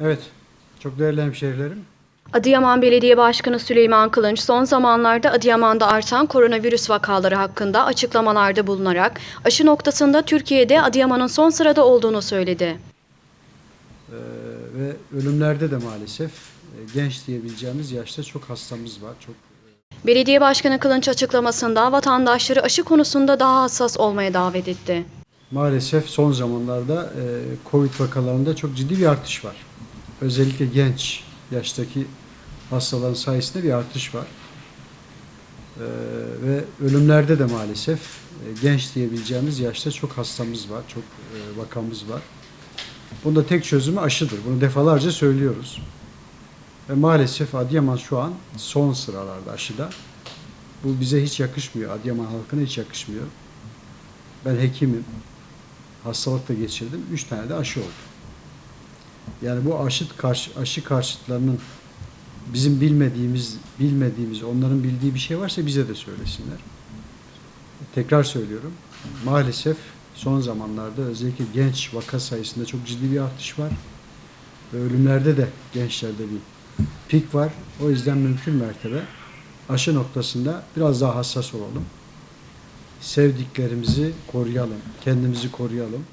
Evet, çok değerli hemşehrilerim. Adıyaman Belediye Başkanı Süleyman Kılınç son zamanlarda Adıyaman'da artan koronavirüs vakaları hakkında açıklamalarda bulunarak aşı noktasında Türkiye'de Adıyaman'ın son sırada olduğunu söyledi. Ee, ve ölümlerde de maalesef e, genç diyebileceğimiz yaşta çok hastamız var. Çok Belediye Başkanı Kılınç açıklamasında vatandaşları aşı konusunda daha hassas olmaya davet etti. maalesef son zamanlarda e, Covid vakalarında çok ciddi bir artış var. Özellikle genç yaştaki hastaların sayısında bir artış var. Ee, ve ölümlerde de maalesef e, genç diyebileceğimiz yaşta çok hastamız var, çok e, vakamız var. Bunda tek çözümü aşıdır. Bunu defalarca söylüyoruz. Ve maalesef Adıyaman şu an son sıralarda aşıda. Bu bize hiç yakışmıyor. Adıyaman halkına hiç yakışmıyor. Ben hekimim. Hastalık da geçirdim. Üç tane de aşı oldu. Yani bu aşı, karşı, aşı karşıtlarının bizim bilmediğimiz, bilmediğimiz, onların bildiği bir şey varsa bize de söylesinler. Tekrar söylüyorum. Maalesef son zamanlarda özellikle genç vaka sayısında çok ciddi bir artış var. Ve ölümlerde de gençlerde bir pik var. O yüzden mümkün mertebe aşı noktasında biraz daha hassas olalım. Sevdiklerimizi koruyalım, kendimizi koruyalım.